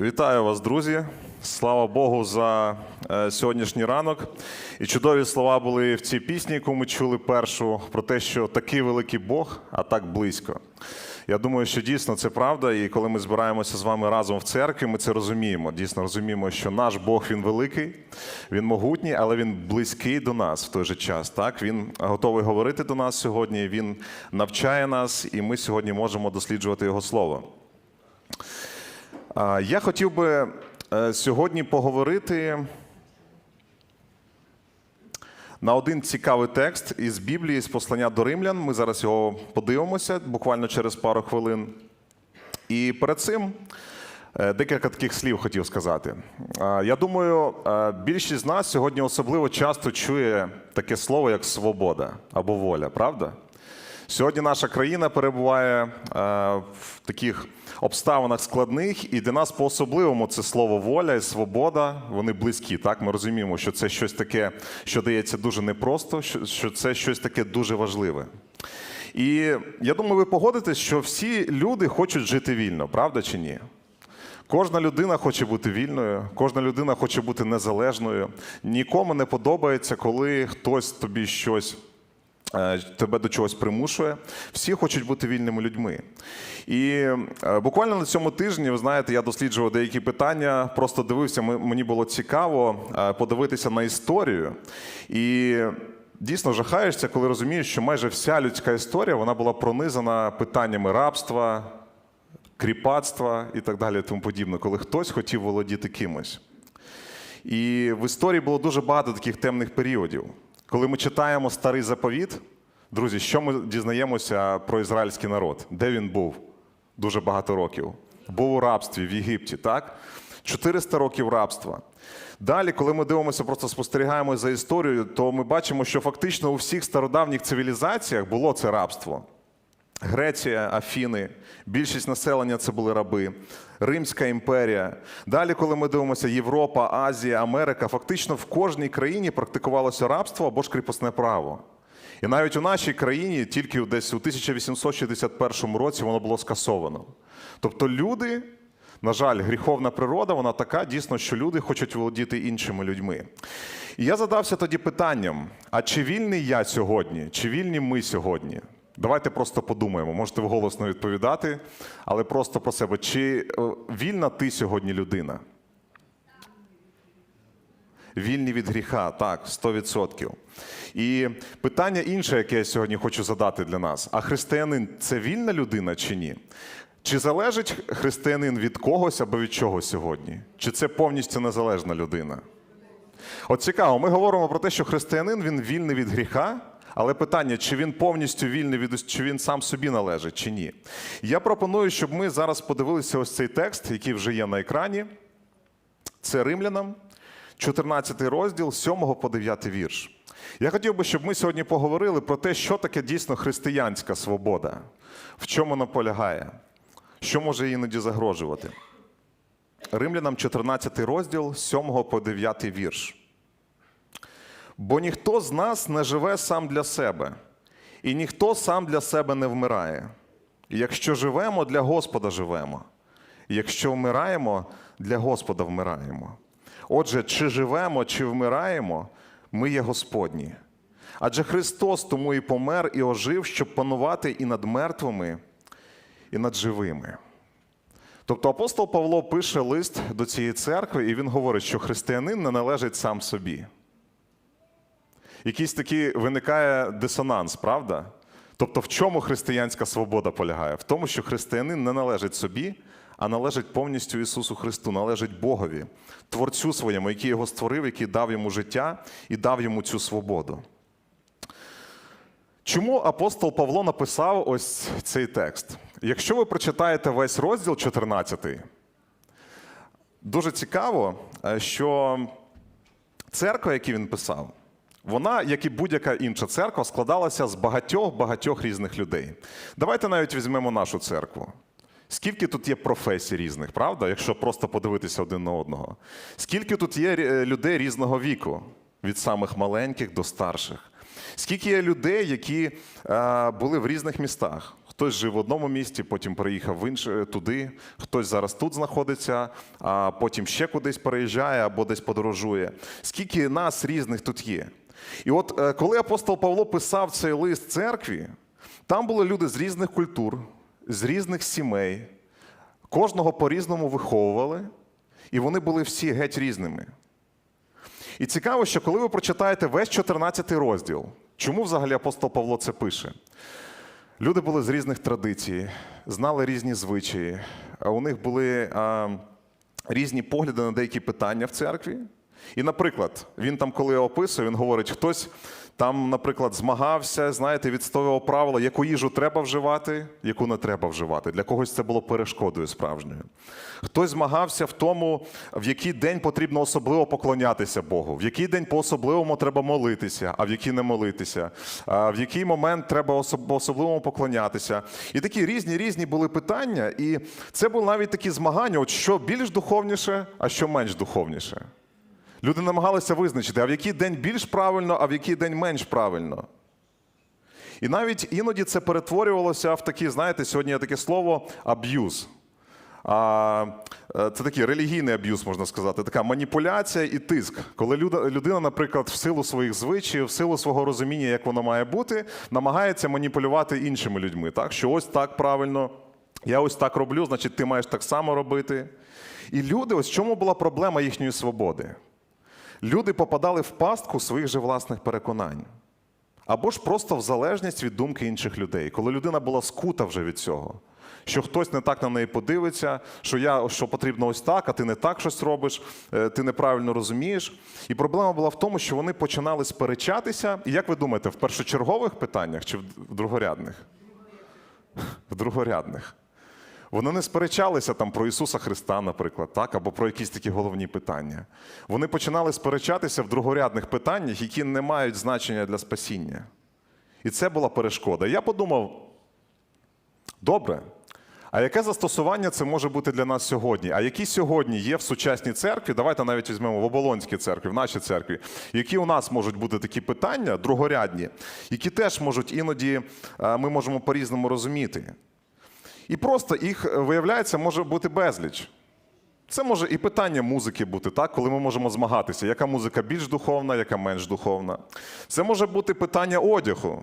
Вітаю вас, друзі! Слава Богу за е, сьогоднішній ранок. І чудові слова були в цій пісні, яку ми чули першу, про те, що такий великий Бог, а так близько. Я думаю, що дійсно це правда. І коли ми збираємося з вами разом в церкві, ми це розуміємо. Дійсно розуміємо, що наш Бог він великий, він могутній, але він близький до нас в той же час. Так він готовий говорити до нас сьогодні. Він навчає нас, і ми сьогодні можемо досліджувати його слово. Я хотів би е, сьогодні поговорити на один цікавий текст із Біблії, з послання до римлян. Ми зараз його подивимося буквально через пару хвилин. І перед цим е, декілька таких слів хотів сказати. Я думаю, е, більшість з нас сьогодні особливо часто чує таке слово, як свобода або воля, правда? Сьогодні наша країна перебуває е, в таких обставинах складних, і для нас по-особливому це слово воля і свобода. Вони близькі. Так, ми розуміємо, що це щось таке, що дається дуже непросто, що це щось таке дуже важливе. І я думаю, ви погодитесь, що всі люди хочуть жити вільно, правда чи ні? Кожна людина хоче бути вільною, кожна людина хоче бути незалежною. Нікому не подобається, коли хтось тобі щось. Е, Тебе до чогось примушує. Всі хочуть бути вільними людьми. І е, буквально на цьому тижні, ви знаєте, я досліджував деякі питання, просто дивився, мені було цікаво е, подивитися на історію. І дійсно жахаєшся, коли розумієш, що майже вся людська історія вона була пронизана питаннями рабства, кріпацтва і так далі, тому подібне, коли хтось хотів володіти кимось. І в історії було дуже багато таких темних періодів. Коли ми читаємо старий заповіт, друзі, що ми дізнаємося про ізраїльський народ? Де він був дуже багато років? Був у рабстві в Єгипті, так? 400 років рабства. Далі, коли ми дивимося, просто спостерігаємо за історією, то ми бачимо, що фактично у всіх стародавніх цивілізаціях було це рабство. Греція, Афіни, більшість населення це були раби, Римська імперія. Далі, коли ми дивимося, Європа, Азія, Америка, фактично в кожній країні практикувалося рабство або ж кріпосне право. І навіть у нашій країні тільки десь у 1861 році воно було скасовано. Тобто люди, на жаль, гріховна природа, вона така дійсно, що люди хочуть володіти іншими людьми. І я задався тоді питанням: а чи вільний я сьогодні, чи вільні ми сьогодні? Давайте просто подумаємо, можете вголосно відповідати, але просто про себе. Чи е, вільна ти сьогодні людина? Вільні від гріха, так, 100%. І питання інше, яке я сьогодні хочу задати для нас: а християнин це вільна людина чи ні? Чи залежить християнин від когось або від чого сьогодні? Чи це повністю незалежна людина? От цікаво, ми говоримо про те, що християнин він вільний від гріха, але питання, чи він повністю вільний від чи він сам собі належить, чи ні. Я пропоную, щоб ми зараз подивилися ось цей текст, який вже є на екрані. Це римлянам, 14 розділ, 7 по 9 вірш. Я хотів би, щоб ми сьогодні поговорили про те, що таке дійсно християнська свобода, в чому вона полягає, що може іноді загрожувати. Римлянам 14 розділ, 7 по 9 вірш. Бо ніхто з нас не живе сам для себе, і ніхто сам для себе не вмирає. Якщо живемо, для Господа живемо. І якщо вмираємо, для Господа вмираємо. Отже, чи живемо, чи вмираємо, ми є Господні. Адже Христос тому і помер, і ожив, щоб панувати і над мертвими, і над живими. Тобто апостол Павло пише лист до цієї церкви, і він говорить, що християнин не належить сам собі. Якийсь такий виникає дисонанс, правда? Тобто, в чому християнська свобода полягає? В тому, що християнин не належить собі, а належить повністю Ісусу Христу, належить Богові, Творцю своєму, який його створив, який дав йому життя і дав йому цю свободу. Чому апостол Павло написав ось цей текст? Якщо ви прочитаєте весь розділ 14, дуже цікаво, е, що церква, яку він писав, вона, як і будь-яка інша церква, складалася з багатьох-багатьох різних людей. Давайте навіть візьмемо нашу церкву. Скільки тут є професій різних, правда? Якщо просто подивитися один на одного. Скільки тут є людей різного віку, від самих маленьких до старших? Скільки є людей, які е, були в різних містах? Хтось жив в одному місті, потім переїхав в інше туди, хтось зараз тут знаходиться, а потім ще кудись переїжджає або десь подорожує. Скільки нас різних тут є? І от е, коли апостол Павло писав цей лист церкві, там були люди з різних культур, з різних сімей, кожного по-різному виховували, і вони були всі геть різними. І цікаво, що коли ви прочитаєте весь 14 розділ, чому взагалі апостол Павло це пише? Люди були з різних традицій, знали різні звичаї, у них були а, різні погляди на деякі питання в церкві. І, наприклад, він там, коли описує, він говорить, хтось там, наприклад, змагався, знаєте, відстоював правила, яку їжу треба вживати, яку не треба вживати. Для когось це було перешкодою справжньою. Хтось змагався в тому, в який день потрібно особливо поклонятися Богу, в який день по-особливому треба молитися, а в який не молитися, в який момент треба особ- по-особливому поклонятися. І такі різні різні були питання. І це були навіть такі змагання, от що більш духовніше, а що менш духовніше. Люди намагалися визначити, а в який день більш правильно, а в який день менш правильно. І навіть іноді це перетворювалося в такі, знаєте, сьогодні є таке слово аб'юз. Е, Це такий релігійний аб'юз, можна сказати, така маніпуляція і тиск. Коли людина, наприклад, в силу своїх звичаїв, в силу свого розуміння, як воно має бути, намагається маніпулювати іншими людьми. Так? Що ось так правильно, я ось так роблю, значить, ти маєш так само робити. І люди, ось в чому була проблема їхньої свободи? Люди попадали в пастку своїх же власних переконань. Або ж просто в залежність від думки інших людей, коли людина була скута вже від цього, що хтось не так на неї подивиться, що я що потрібно ось так, а ти не так щось робиш, е, ти неправильно розумієш. І проблема була в тому, що вони починали сперечатися. І як ви думаєте, в першочергових питаннях чи в в другорядних? В другорядних. Вони не сперечалися там про Ісуса Христа, наприклад, так, або про якісь такі головні питання. Вони починали сперечатися в другорядних питаннях, які не мають значення для спасіння. І це була перешкода. Я подумав: добре, а яке застосування це може бути для нас сьогодні? А які сьогодні є в сучасній церкві? Давайте навіть візьмемо в Оболонській церкві, в нашій церкві, які у нас можуть бути такі питання другорядні, які теж можуть іноді е, ми можемо по-різному розуміти. І просто їх, е, виявляється, може бути безліч. Це може і питання музики бути, так, коли ми можемо змагатися, яка музика більш духовна, яка менш духовна. Це може бути питання одягу.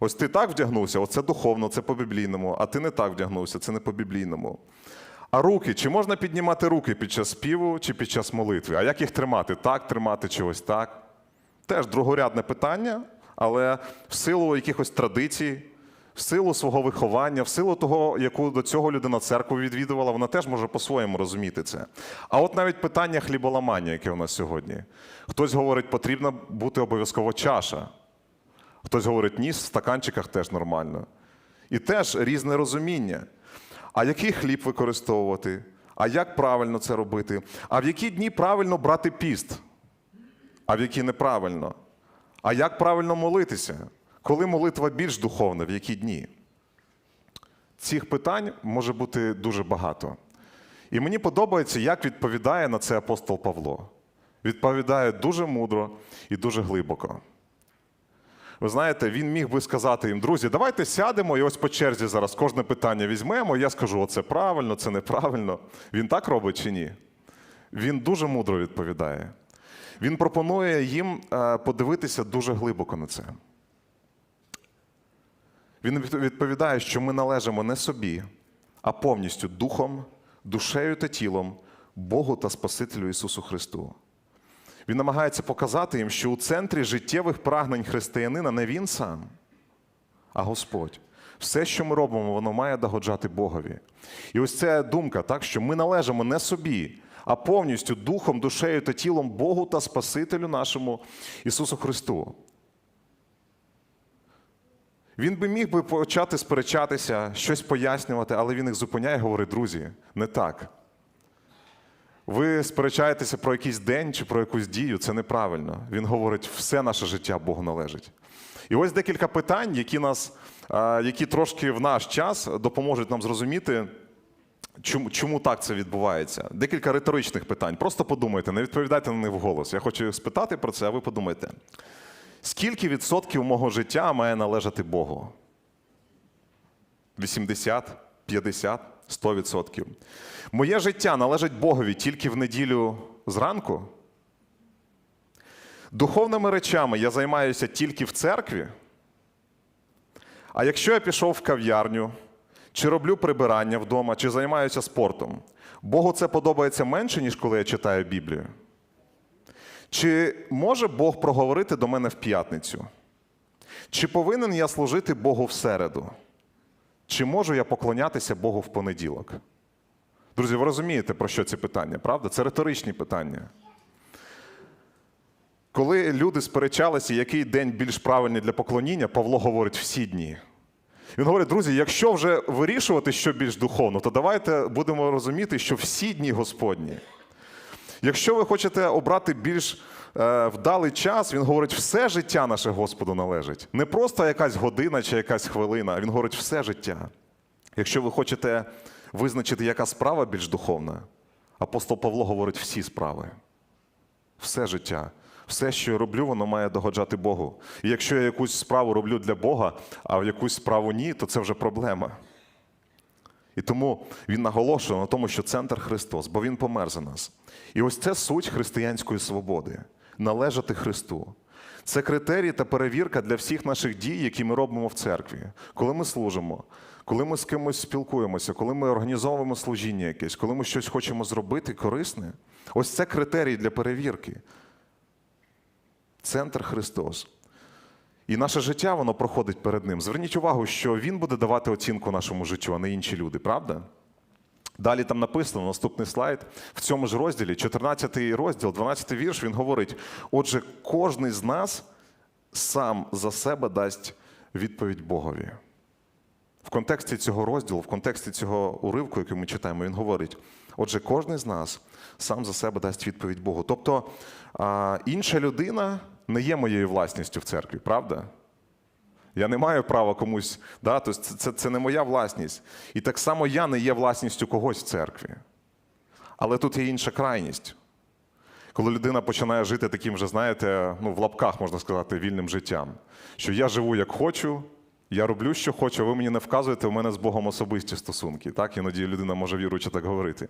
Ось ти так вдягнувся, оце духовно, це по-біблійному, а ти не так вдягнувся, це не по-біблійному. А руки, чи можна піднімати руки під час співу чи під час молитви? А як їх тримати? Так тримати чи ось так? Теж другорядне питання, але в силу якихось традицій, в силу свого виховання, в силу того, яку до цього людина церкву відвідувала, вона теж може по-своєму розуміти це. А от навіть питання хліболамання, яке у нас сьогодні. Хтось говорить, потрібна бути обов'язково чаша. Хтось говорить, ні, в стаканчиках теж нормально. І теж різне розуміння. А який хліб використовувати? А як правильно це робити? А в які дні правильно брати піст? А в які неправильно? А як правильно молитися? Коли молитва більш духовна, в які дні? Цих питань може бути дуже багато. І мені подобається, як відповідає на це апостол Павло. Відповідає дуже мудро і дуже глибоко. Ви знаєте, він міг би сказати їм, друзі, давайте сядемо і ось по черзі зараз кожне питання візьмемо. і Я скажу, оце правильно, це неправильно. Він так робить чи ні? Він дуже мудро відповідає. Він пропонує їм е, подивитися дуже глибоко на це. Він відповідає, що ми належимо не собі, а повністю духом, душею та тілом Богу та Спасителю Ісусу Христу. Він намагається показати їм, що у центрі життєвих прагнень християнина не він сам, а Господь. Все, що ми робимо, воно має догоджати Богові. І ось ця думка, так, що ми належимо не собі, а повністю духом, душею та тілом Богу та Спасителю нашому Ісусу Христу. Він би міг би почати сперечатися, щось пояснювати, але він їх зупиняє і говорить: друзі, не так. Ви сперечаєтеся про якийсь день чи про якусь дію, це неправильно. Він говорить, все наше життя Богу належить. І ось декілька питань, які нас, які трошки в наш час допоможуть нам зрозуміти, чому, чому так це відбувається. Декілька риторичних питань. Просто подумайте, не відповідайте на них вголос. Я хочу спитати про це, а ви подумайте. Скільки відсотків мого життя має належати Богу? 80, 50, 100%. Моє життя належить Богові тільки в неділю зранку. Духовними речами я займаюся тільки в церкві. А якщо я пішов в кав'ярню, чи роблю прибирання вдома, чи займаюся спортом, Богу це подобається менше, ніж коли я читаю Біблію. Чи може Бог проговорити до мене в п'ятницю? Чи повинен я служити Богу в середу? Чи можу я поклонятися Богу в понеділок? Друзі, ви розумієте, про що ці питання, правда? Це риторичні питання. Коли люди сперечалися, який день більш правильний для поклоніння, Павло говорить всі дні. Він говорить, друзі, якщо вже вирішувати, що більш духовно, то давайте будемо розуміти, що всі дні Господні. Якщо ви хочете обрати більш е, вдалий час, він говорить, все життя наше Господу належить. Не просто якась година чи якась хвилина, він говорить все життя. Якщо ви хочете визначити, яка справа більш духовна, апостол Павло говорить всі справи, все життя. Все, що я роблю, воно має догоджати Богу. І якщо я якусь справу роблю для Бога, а в якусь справу ні, то це вже проблема. І тому він наголошує на тому, що центр Христос, бо Він помер за нас. І ось це суть християнської свободи належати Христу. Це критерій та перевірка для всіх наших дій, які ми робимо в церкві. Коли ми служимо, коли ми з кимось спілкуємося, коли ми організовуємо служіння якесь, коли ми щось хочемо зробити корисне, ось це критерій для перевірки. Центр Христос. І наше життя воно проходить перед ним. Зверніть увагу, що він буде давати оцінку нашому життю, а не інші люди, правда? Далі там написано наступний слайд. В цьому ж розділі, 14 розділ, 12 вірш, він говорить: отже, кожний з нас сам за себе дасть відповідь Богові. В контексті цього розділу, в контексті цього уривку, який ми читаємо, він говорить: отже, кожен з нас сам за себе дасть відповідь Богу. Тобто інша людина не є моєю власністю в церкві, правда? Я не маю права комусь, да? тобто це, це, це не моя власність. І так само я не є власністю когось в церкві. Але тут є інша крайність. Коли людина починає жити таким же, знаєте, ну, в лапках можна сказати, вільним життям, що я живу як хочу, я роблю, що хочу, а ви мені не вказуєте, у мене з Богом особисті стосунки. Так? Іноді людина може віруючи так говорити.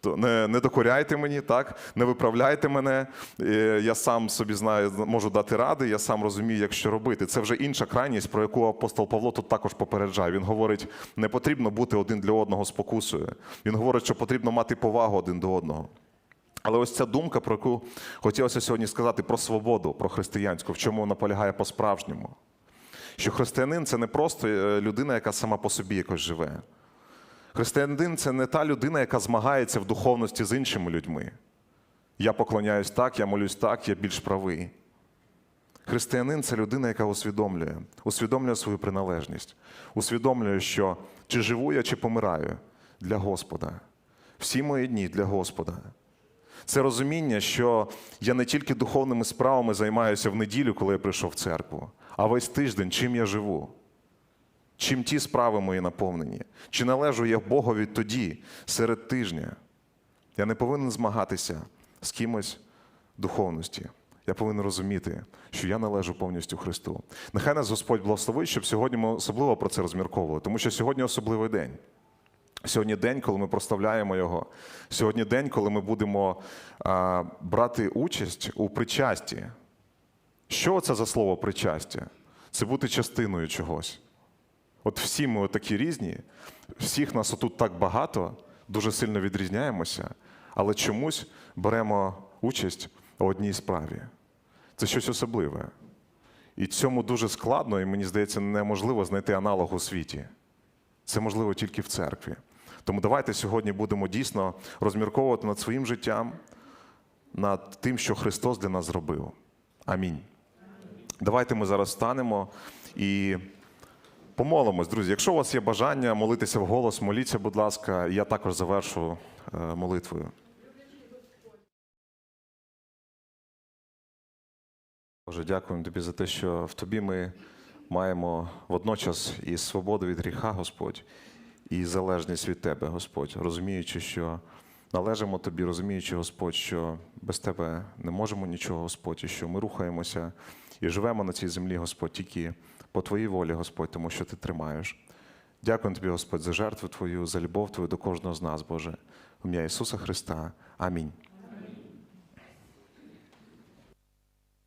То не, не докоряйте мені, так? не виправляйте мене. е, Я сам собі знаю, можу дати ради, я сам розумію, як що робити. Це вже інша крайність, про яку апостол Павло тут також попереджає. Він говорить, не потрібно бути один для одного спокусою. Він говорить, що потрібно мати повагу один до одного. Але ось ця думка, про яку хотілося сьогодні сказати, про свободу, про християнську, в чому вона полягає по-справжньому. Що християнин це не просто е, людина, яка сама по собі якось живе. Християнин це не та людина, яка змагається в духовності з іншими людьми. Я поклоняюсь так, я молюсь так, я більш правий. Християнин це людина, яка усвідомлює, усвідомлює свою приналежність, усвідомлює, що чи живу я, чи помираю для Господа. Всі мої дні для Господа. Це розуміння, що я не тільки духовними справами займаюся в неділю, коли я прийшов в церкву, а весь тиждень, чим я живу, чим ті справи мої наповнені, чи належу я Богові тоді, серед тижня. Я не повинен змагатися з кимось духовності. Я повинен розуміти, що я належу повністю Христу. Нехай нас Господь благословить, щоб сьогодні ми особливо про це розмірковували, тому що сьогодні особливий день. Сьогодні день, коли ми прославляємо Його. Сьогодні день, коли ми будемо а, брати участь у причасті. Що це за слово причастя? Це бути частиною чогось. От всі ми такі різні, всіх нас отут так багато, дуже сильно відрізняємося, але чомусь беремо участь у одній справі. Це щось особливе. І цьому дуже складно, і мені здається, неможливо знайти аналог у світі. Це можливо тільки в церкві. Тому давайте сьогодні будемо дійсно розмірковувати над своїм життям, над тим, що Христос для нас зробив. Амінь. Давайте ми зараз станемо і помолимось, друзі. Якщо у вас є бажання молитися в голос, моліться, будь ласка, я також завершу е, молитвою. Боже, дякуємо тобі за те, що в тобі ми маємо водночас і свободу від гріха, Господь, і залежність від Тебе, Господь, розуміючи, що належимо Тобі, розуміючи, Господь, що без Тебе не можемо нічого, Господь, і що ми рухаємося і живемо на цій землі, Господь, тільки по Твоїй волі, Господь, тому що Ти тримаєш. Дякую тобі, Господь, за жертву Твою, за любов Твою до кожного з нас, Боже. В ім'я Ісуса Христа. Амінь.